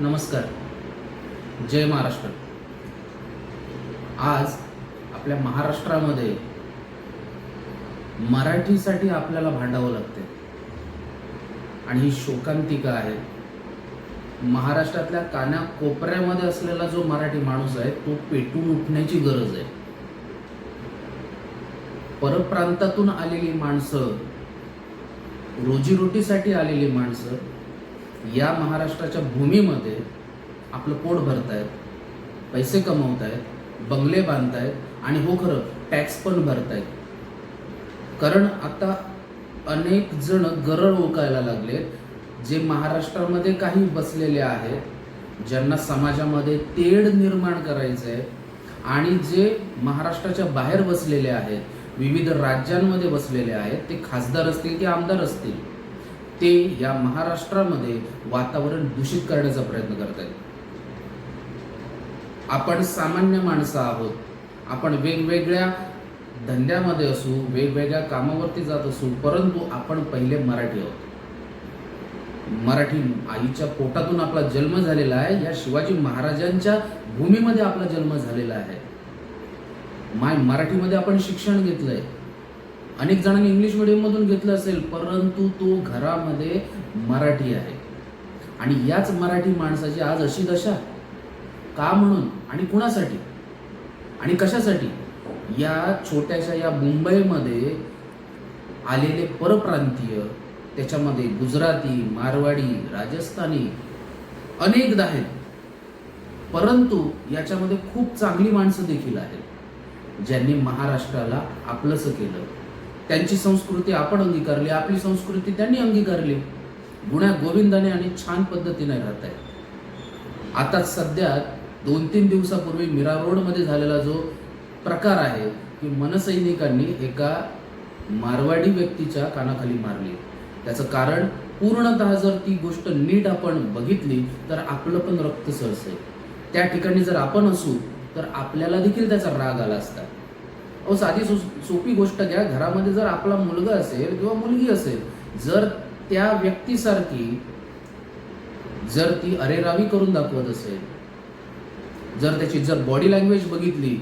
नमस्कार. जय महाराष्ट्र. आज आपल्या महाराष्ट्रामध्ये मराठीसाठी आपल्याला भांडावं लागते आणि ही शोकांतिका आहे. महाराष्ट्रातल्या काना कोपऱ्यामध्ये असलेला जो मराठी माणूस आहे तो पेटून उठण्याची गरज आहे. परप्रांतातून आलेली माणसं रोजीरोटीसाठी आलेली माणसं या महाराष्ट्राच्या भूमीमध्ये आपलं पोट भरतायत पैसे कमवत आहेत बंगले बांधतायत आणि हो खरं टॅक्स पण भरतायत. कारण आता अनेक जण गरळ ओकायला लागलेत जे महाराष्ट्रामध्ये काही बसलेले आहेत ज्यांना समाजामध्ये तेढ निर्माण करायचं आहे आणि जे महाराष्ट्राच्या बाहेर बसलेले आहेत विविध राज्यांमध्ये बसलेले आहेत ते खासदार असतील की आमदार असतील ते या महाराष्ट्रामध्ये वातावरण दूषित करण्याचा प्रयत्न करत आहेत आपण सामान्य माणसं आहोत. आपण वेगवेगळ्या धंद्यामध्ये असू वेगवेगळ्या कामावरती जात असू परंतु आपण पहिले मराठी आहोत. मराठी आईच्या पोटातून आपला जन्म झालेला आहे या शिवाजी महाराजांच्या भूमीमध्ये आपला जन्म झालेला आहे. माय मराठीमध्ये आपण शिक्षण घेतलंय. अनेक जणांनी इंग्लिश मिडियममधून घेतलं असेल परंतु तो घरामध्ये मराठी आहे. आणि याच मराठी माणसाची आज अशी दशा का म्हणून आणि कुणासाठी? आणि कशासाठी? या छोट्याशा या मुंबईमध्ये आलेले परप्रांतीय त्याच्यामध्ये गुजराती मारवाडी राजस्थानी अनेकदा आहेत. परंतु याच्यामध्ये खूप चांगली माणसं देखील आहेत ज्यांनी महाराष्ट्राला आपलंसं केलं. त्यांची संस्कृती आपण अंगीकारली आपली संस्कृती त्यांनी अंगीकारली. गुण्या गोविंदाने आणि छान पद्धतीने राहत आहे आता सध्या दोन तीन दिवसापूर्वी मीरा रोडमध्ये झालेला जो प्रकार आहे की मनसैनिकांनी एका मारवाडी व्यक्तीच्या कानाखाली मारली. त्याचं कारण पूर्णतः जर ती गोष्ट नीट आपण बघितली तर आपलं पण रक्त सळसेल त्या ठिकाणी जर आपण असू तर आपल्याला देखील त्याचा राग आला असता. अहो साधी सो सोपी गोष्ट घ्या. घरामध्ये जर आपला मुलगा असेल किंवा मुलगी असेल जर त्या व्यक्तीसारखी जर ती अरेरावी करून दाखवत असेल जर त्याची जर बॉडी लँग्वेज बघितली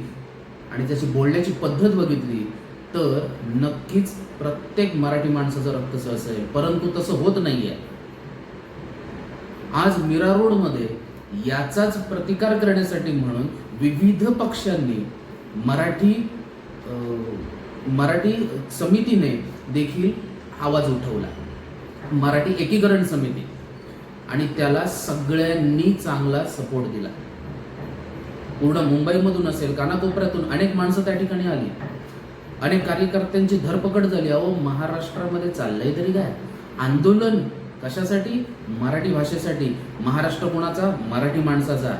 आणि त्याची बोलण्याची पद्धत बघितली तर नक्कीच प्रत्येक मराठी माणसाचं रक्त असेल परंतु तसं होत नाहीये. आज मीरा रोडमध्ये याचाच प्रतिकार करण्यासाठी म्हणून विविध पक्षांनी मराठी मराठी समितीने देखील आवाज उठवला. मराठी एकीकरण समिती. आणि त्याला सगळ्यांनी चांगला सपोर्ट दिला. पूर्ण मुंबईमधून असेल कानाकोपऱ्यातून अनेक माणसं त्या ठिकाणी आली. अनेक कार्यकर्त्यांची धरपकड झाली. अहो महाराष्ट्रामध्ये चाललंय तरी काय? आंदोलन कशासाठी? मराठी भाषेसाठी. महाराष्ट्र कोणाचा? मराठी माणसाचा.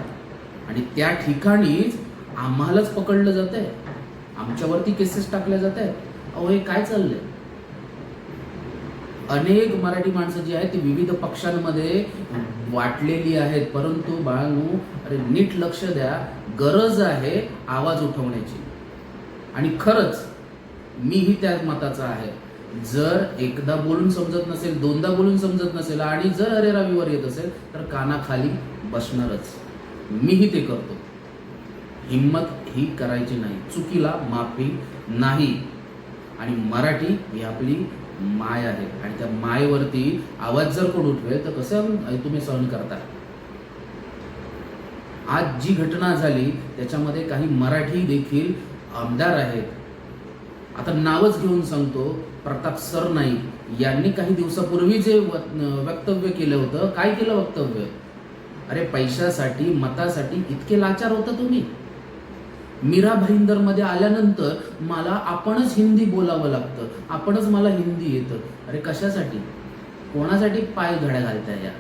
आणि त्या ठिकाणीच आम्हालाच पकडलं जात आहे आमच्यावरती केसेस टाकल्या जात आहेत. अहो हे काय चाललंय? अनेक मराठी माणसं जी आहेत ती विविध पक्षांमध्ये वाटलेली आहेत. परंतु बाळांनो अरे नीट लक्ष द्या. गरज आहे आवाज उठवण्याची. आणि खरंच मीही त्या मताचा आहे. जर एकदा बोलून समजत नसेल दोनदा बोलून समजत नसेल आणि जर अरे रविवार येत असेल तर कानाखाली बसणारच. मीही ते करतो. हिंमत ही करायची नाही. चुकीला माफी नाही. आणि मराठी ही आपली माय आहे. आणि त्या मायवरती आवाज जर कोण उठवेल तर कसं तुम्ही सहन करता? आज जी घटना झाली त्याच्यामध्ये काही मराठी देखील आमदार आहेत. आता नावच घेऊन सांगतो प्रताप सरनाईक यांनी काही दिवसापूर्वी जे वक्तव्य केलं होतं काय केलं वक्तव्य? अरे पैशासाठी मतासाठी इतके लाचार होता तुम्ही. मीरा भाईंदरमध्ये आल्यानंतर मला आपणच हिंदी बोलावं लागतं आपणच मला हिंदी येतं. अरे कशासाठी? कोणासाठी पाय घड्या घालताय या?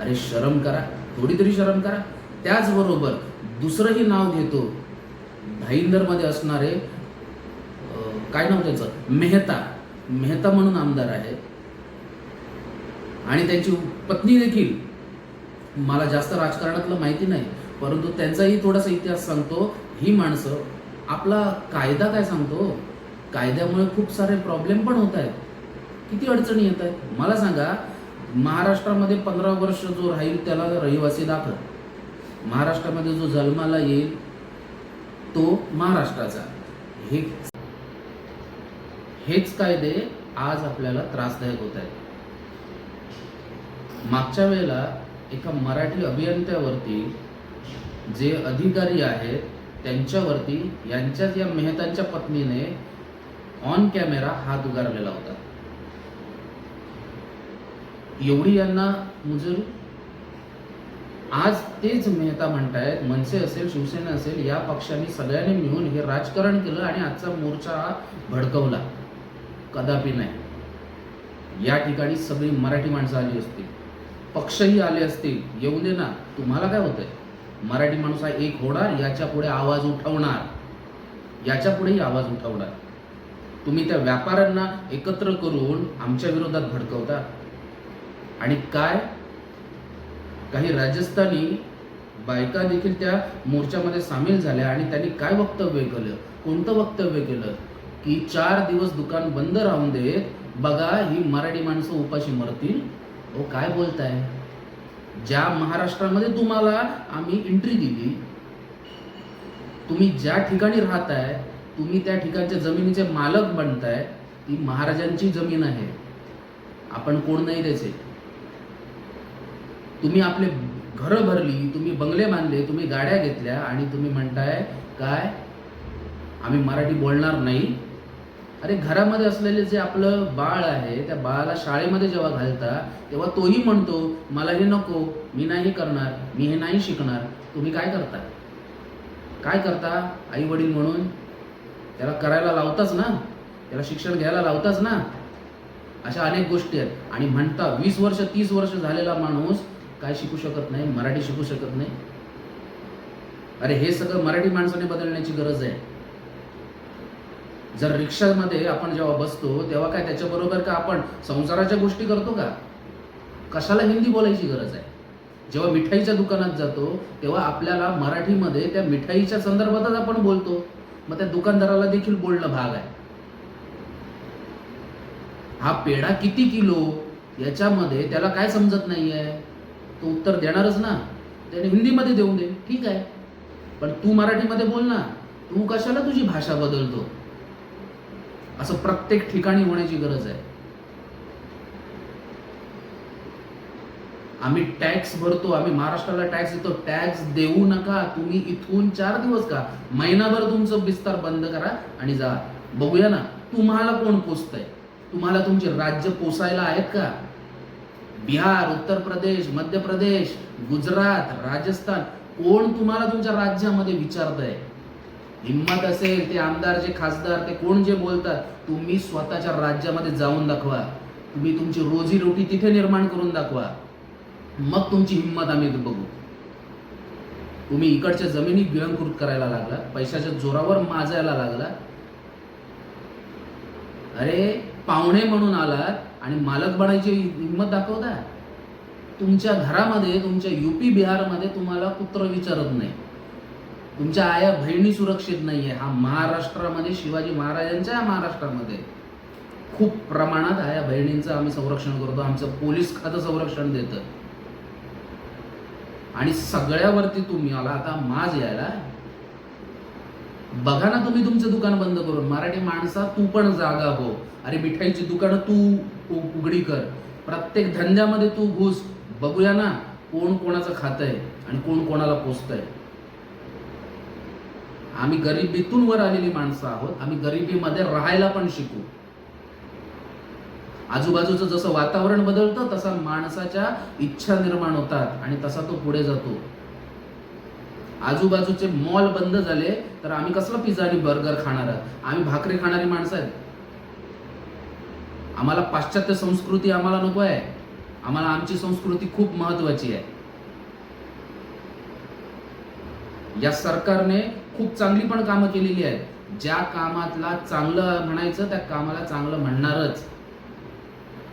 अरे शरम करा थोडी तरी शरम करा. त्याचबरोबर दुसरंही नाव घेतो भाईंदरमध्ये असणारे काय नाव त्याचं? मेहता. मेहता म्हणून आमदार आहे. आणि त्यांची पत्नी देखील. मला जास्त राजकारणातलं माहिती नाही. परंतु त्यांचाही थोडासा इतिहास सांगतो. ही माणसं आपला कायदा काय सांगतो? कायद्यामुळे खूप सारे प्रॉब्लेम पण होत आहेत. किती अडचणी येत आहेत? मला सांगा महाराष्ट्रामध्ये पंधरा वर्ष जो राहील त्याला रहिवासी दाखल. महाराष्ट्रामध्ये जो जन्माला येईल तो महाराष्ट्राचा. हे हेच कायदे आज आपल्याला त्रासदायक होत आहेत. मागच्या वेळेला एका मराठी अभियंत्यावरती जे अधिकारी आहेत त्यांच्यावरती यांच्याच या मेहतांच्या पत्नीने ऑन कॅमेरा हात उगारलेला होता. एवढी यांना मुजल आज तेच मेहता म्हणतायत मनसे असेल शिवसेना असेल या पक्षांनी सगळ्यांनी मिळून हे राजकारण केलं आणि आजचा मोर्चा हा भडकवला. कदापि नाही. या ठिकाणी सगळी मराठी माणसं आली असतील. पक्षही आले असतील. येऊ दे ना. तुम्हाला काय होतंय? मराठी माणूस हा एक होणार याच्यापुढे आवाज उठवणार. याच्या पुढेही आवाज उठवणार. तुम्ही त्या व्यापाऱ्यांना एकत्र करून आमच्या विरोधात भडकवता. आणि काय? काही राजस्थानी बायका देखील त्या मोर्चामध्ये सामील झाल्या आणि त्यांनी काय वक्तव्य केलं? कोणतं वक्तव्य केलं? की चार दिवस दुकान बंद राहून देत बघा ही मराठी माणसं उपाशी मरतील? ओ काय बोलताय? ज्या महाराष्ट्रामध्ये तुम्हाला आम्ही एंट्री दिली तुम्ही ज्या ठिकाणी राहताय तुम्ही त्या ठिकाणच्या जमिनीचे मालक बनताय ती महाराजांची जमीन आहे. आपण कोण नाही त्याचे. तुम्ही आपले घरं भरली तुम्ही बंगले बांधले तुम्ही गाड्या घेतल्या आणि तुम्ही म्हणताय काय? आम्ही मराठी बोलणार नाही. अरे घरामध्ये असलेले जे आपलं बाळ आहे त्या बाळाला शाळेमध्ये जेव्हा घालता तेव्हा तोही म्हणतो मला हे नको मी नाही करणार मी हे नाही शिकणार तुम्ही काय करता? काय करता? आई वडील म्हणून त्याला करायला लावताच ना त्याला शिक्षण घ्यायला लावताच ना. अशा अनेक गोष्टी आहेत. आणि म्हणता वीस वर्ष तीस वर्ष झालेला माणूस काय शिकू शकत नाही? मराठी शिकू शकत नाही? अरे हे सगळं मराठी माणसाने बदलण्याची गरज आहे. जर रिक्षामध्ये आपण जेव्हा बसतो तेव्हा काय त्याच्याबरोबर का आपण संसाराच्या गोष्टी करतो का? कशाला हिंदी बोलायची गरज आहे? जेव्हा मिठाईच्या दुकानात जातो तेव्हा आपल्याला मराठीमध्ये त्या मिठाईच्या संदर्भातच आपण बोलतो. मग त्या दुकानदाराला देखील बोलणं भाग आहे. हा पेढा किती किलो? याच्यामध्ये त्याला काय समजत नाही आहे तो उत्तर देणारच ना. त्याने हिंदीमध्ये देऊन दे. ठीक आहे. पण तू मराठीमध्ये बोल ना. तू कशाला तुझी भाषा बदलतो? असं प्रत्येक ठिकाणी होण्याची गरज आहे. आम्ही टॅक्स भरतो आम्ही महाराष्ट्राला टॅक्स देतो टॅक्स देऊ नका तुम्ही इथून चार दिवस का? महिनाभर तुमचं बिस्तार बंद करा आणि जा. बघूया ना तुम्हाला कोण पोचतंय तुम्हाला तुमचे राज्य पोसायला आहेत का? बिहार उत्तर प्रदेश मध्य प्रदेश गुजरात राजस्थान कोण तुम्हाला तुमच्या राज्यामध्ये विचारत आहे हिंमत असेल ते आमदार जे खासदार ते कोण जे बोलतात तुम्ही स्वतःच्या राज्यामध्ये जाऊन दाखवा. तुम्ही तुमची रोजी रोटी तिथे निर्माण करून दाखवा. मग तुमची हिंमत आम्ही बघू. तुम्ही इकडच्या जमिनी गिळंकृत करायला लागला पैशाच्या जोरावर माजायला लागला. अरे पाहुणे म्हणून आलात आणि मालक बनायची हिंमत दाखवता? तुमच्या घरामध्ये तुमच्या युपी बिहारमध्ये तुम्हाला कुत्र विचारत नाही. तुमच्या आया बहिणी सुरक्षित नाहीये. हा महाराष्ट्रामध्ये शिवाजी महाराजांच्या महाराष्ट्रामध्ये खूप प्रमाणात आया बहिणींचं आम्ही संरक्षण करतो. आमचं पोलीस खातं संरक्षण देतं. आणि सगळ्यावरती तुम्ही आला आता माज यायला. बघा ना तुम्ही तुमचं दुकान बंद करून. मराठी माणसा तू पण जागा हो. अरे मिठाईची दुकानं तू उघडी कर. प्रत्येक धंद्यामध्ये तू घुस. बघूया ना कोण कोणाचं खातंय आणि कोण कोणाला पोचतंय आम्ही गरिबीतून वर आलेली माणसं आहोत. आम्ही गरिबीमध्ये राहायला पण शिकू. आजूबाजूचं जसं वातावरण बदलतं तसा माणसाच्या इच्छा निर्माण होतात आणि तसा तो पुढे जातो. आजूबाजूचे मॉल बंद झाले तर आम्ही कसलं पिझ्झा आणि बर्गर खाणार आहोत? आम्ही भाकरी खाणारी माणसं आहेत. आम्हाला पाश्चात्य संस्कृती आम्हाला नको आहे. आम्हाला आमची संस्कृती खूप महत्वाची आहे. या सरकारने खूप चांगली पण कामं केलेली आहेत. ज्या कामातला चांगलं म्हणायचं त्या कामाला चांगलं म्हणणारच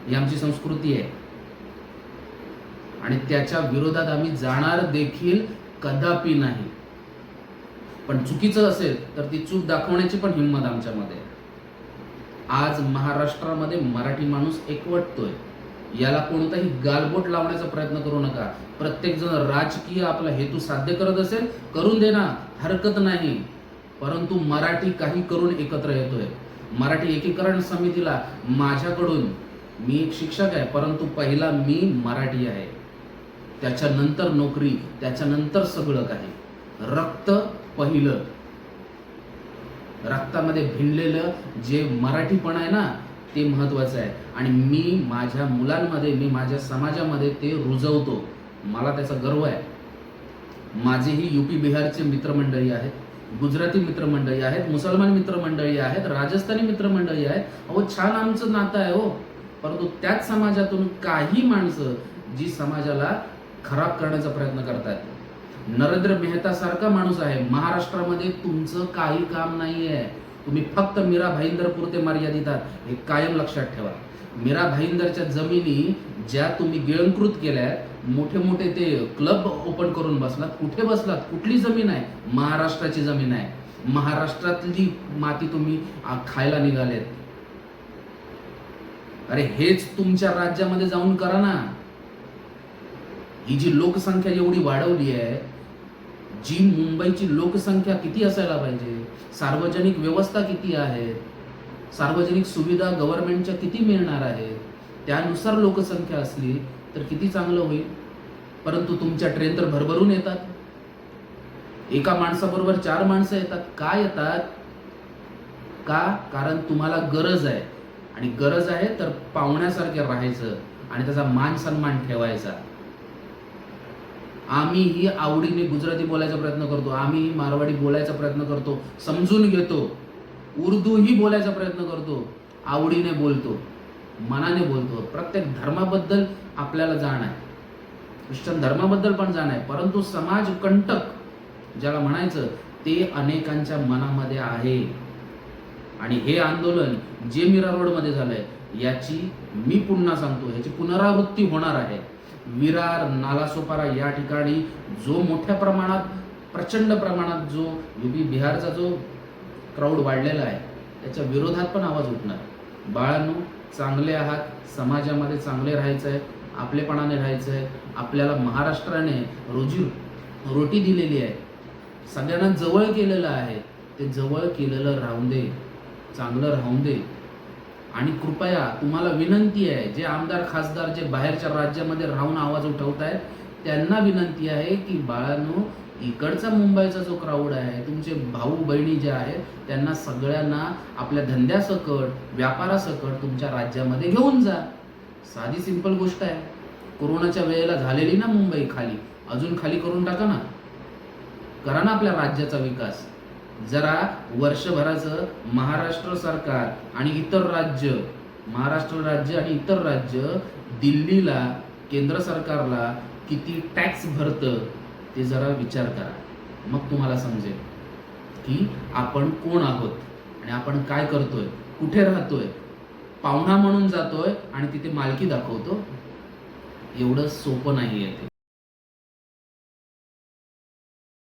ही आमची संस्कृती आहे. आणि त्याच्या विरोधात आम्ही जाणार देखील कदापि नाही. पण चुकीचं असेल तर ती चूक दाखवण्याची पण हिंमत आमच्यामध्ये. आहे. आज महाराष्ट्रामध्ये मराठी माणूस एकवटतोय. याला कोणताही गालबोट लावण्याचा प्रयत्न करू नका. प्रत्येक जण राजकीय आपला हेतू साध्य करत असेल करून देना हरकत नाही. परंतु मराठी काही करून एकत्र येतोय. मराठी एकीकरण समितीला माझ्याकडून मी एक शिक्षक आहे परंतु पहिला मी मराठी आहे. त्याच्यानंतर नोकरी त्याच्यानंतर सगळं काही. रक्त पहिलं. रक्तामध्ये भिनलेलं जे मराठीपण आहे ना ते महत्वाचं आहे. आणि मी माझ्या मुलांमध्ये मी माझ्या समाजामध्ये ते रुजवतो. मला त्याचा गर्व आहे. माझेही युपी बिहारचे मित्रमंडळी आहेत गुजराती मित्रमंडळी आहेत मुसलमान मित्रमंडळी आहेत राजस्थानी मित्रमंडळी आहेत. अहो छान आमचं नातं आहे हो. परंतु त्याच समाजातून काही माणसं जी समाजाला खराब करण्याचा प्रयत्न करतात नरेंद्र मेहता सारखा माणूस आहे. महाराष्ट्रामध्ये तुमचं काही काम नाही आहे तुम्ही फक्त मीरा भाईंदर पुरते मर्यादित आहात हे कायम लक्षात ठेवा. मीरा भाईंदरच्या जमिनी ज्या तुम्ही गिळंकृत केल्या मोठे मोठे ते क्लब ओपन करून बसलात. कुठे बसलात? कुठली जमीन आहे? महाराष्ट्राची जमीन आहे. महाराष्ट्रातली माती तुम्ही खायला निघालेत. अरे हेच तुमच्या राज्यामध्ये जाऊन करा ना. ही जी लोकसंख्या एवढी वाढवली आहे जी मुंबईची लोकसंख्या किती असायला पाहिजे? सार्वजनिक व्यवस्था किती आहे? सार्वजनिक सुविधा गव्हर्नमेंटच्या किती मिळणार आहेत? त्यानुसार लोकसंख्या असली तर किती चांगलं होईल? परंतु तुमच्या ट्रेन तर भरभरून येतात. एका माणसाबरोबर चार माणसं येतात. का येतात? का? कारण तुम्हाला गरज आहे. आणि गरज आहे तर पाहुण्यासारखे राहायचं आणि त्याचा मान सन्मान ठेवायचा. आम्ही ही आवडीने गुजराती बोलायचा प्रयत्न करतो आम्ही मारवाडी बोलायचा प्रयत्न करतो समजून घेतो उर्दू ही बोलायचा प्रयत्न करतो आवडीने बोलतो मनाने बोलतो. प्रत्येक धर्माबद्दल आपल्याला जाण आहे. ख्रिश्चन धर्माबद्दल पण जाण आहे परंतु समाज कंटक ज्याला म्हणायचं ते अनेकांच्या मनामध्ये आहे. आणि हे आंदोलन जे मीरा रोडमध्ये झालंय याची मी पुन्हा सांगतो याची पुनरावृत्ती होणार आहे. विरार नालासोपारा या ठिकाणी जो मोठ्या प्रमाणात प्रचंड प्रमाणात जो युपी बिहारचा जो क्राऊड वाढलेला आहे त्याच्या विरोधात पण आवाज उठणार. बाळांनो चांगले आहात समाजामध्ये चांगले राहायचं आहे आपलेपणाने राहायचं आहे आपल्याला महाराष्ट्राने रोजी रोटी दिलेली आहे. सगळ्यांना जवळ केलेलं आहे ते जवळ केलेलं राहून दे चांगलं राहून दे. आणि कृपया तुम्हाला विनंती आहे जे आमदार खासदार जे बाहेरच्या राज्यामध्ये राहून आवाज उठवत आहेत त्यांना विनंती आहे की बाळांनो इकडचा मुंबईचा जो क्राऊड आहे तुमचे भाऊ बहिणी जे आहेत त्यांना सगळ्यांना आपल्या धंद्यासकट व्यापारासकट तुमच्या राज्यामध्ये घेऊन जा. साधी सिंपल गोष्ट आहे. कोरोनाच्या वेळेला झालेली ना मुंबई खाली अजून खाली करून टाका ना. करा ना आपल्या राज्याचा विकास. जरा वर्षभराचं महाराष्ट्र सरकार आणि इतर राज्य महाराष्ट्र राज्य आणि इतर राज्य दिल्लीला केंद्र सरकारला किती टॅक्स भरतं ते जरा विचार करा. मग तुम्हाला समजेल की आपण कोण आहोत आणि आपण काय करतोय कुठे राहतोय पाहुणा म्हणून जातोय आणि तिथे मालकी दाखवतो? एवढं सोपं नाही आहे ते.